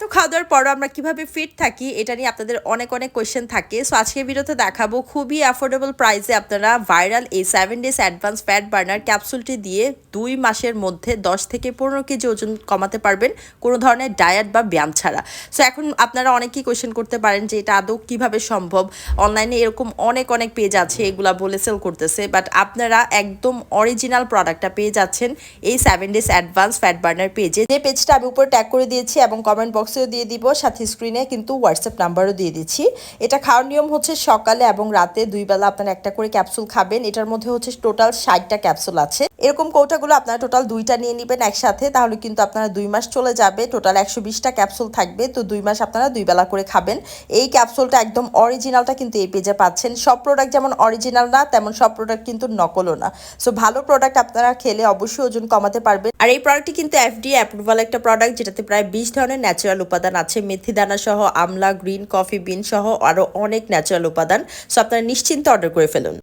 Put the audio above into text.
এত খাওয়া দাওয়ার পরও আমরা কীভাবে ফিট থাকি, এটা নিয়ে আপনাদের অনেক অনেক কোয়েশ্চেন থাকে। সো আজকের ভিডিওতে দেখাবো খুবই অ্যাফোর্ডেবল প্রাইসে আপনারা ভাইরাল এই seven days advance fat burner ক্যাপসুলটি দিয়ে দুই মাসের মধ্যে দশ থেকে পনেরো কেজি ওজন কমাতে পারবেন, কোনো ধরনের ডায়েট বা ব্যায়াম ছাড়া। সো এখন আপনারা অনেকেই কোয়েশ্চেন করতে পারেন যে, এটা আদৌ কীভাবে সম্ভব? অনলাইনে এরকম অনেক অনেক পেজ আছে, এগুলা বলে সেল করতেছে। বাট আপনারা একদম অরিজিনাল প্রোডাক্টটা পেয়ে যাচ্ছেন এই seven days advance fat burner পেজে যে পেজটা আমি উপরে ট্যাগ করে দিয়েছি এবং কমেন্ট বক্সেও দিয়ে দিব, সাথে স্ক্রিনে কিন্তু হোয়াটসঅ্যাপ নাম্বারও দিয়ে দিচ্ছি। এটা খাওয়ার নিয়ম হচ্ছে সকালে এবং রাতে দুই বেলা আপনারা একটা করে ক্যাপসুল খাবেন। এটার মধ্যে হচ্ছে টোটাল ষাটটা ক্যাপসুল আছে। এরকম কৌটাগুলো আপনারা টোটাল দুইটা নিয়ে নেবেন একসাথে, তাহলে কিন্তু আপনারা দুই মাস চলে যাবে। টোটাল একশো বিশটা ক্যাপসুল থাকবে, তো দুই মাস আপনারা দুই বেলা করে খাবেন। এই ক্যাপসুলটা একদম অরিজিনালটা কিন্তু এই পেজে পাচ্ছেন। সব প্রোডাক্ট যেমন অরিজিনাল না, তেমন সব প্রোডাক্ট কিন্তু নকলও না। সো ভালো প্রোডাক্ট আপনারা খেলে অবশ্যই ওজন কমাতে পারবেন। আর এই প্রোডাক্টটি কিন্তু এফডি অ্যাপ্রুভাল একটা প্রোডাক্ট যেটাতে প্রায় বিশ ধরনের ন্যাচারাল উপাদান আছে। মেথি দানা সহ, আমলা, গ্রিন কফি, বিন সহ আরও অনেক ন্যাচারাল উপাদান। সো আপনারা নিশ্চিন্তে অর্ডার করে ফেলুন।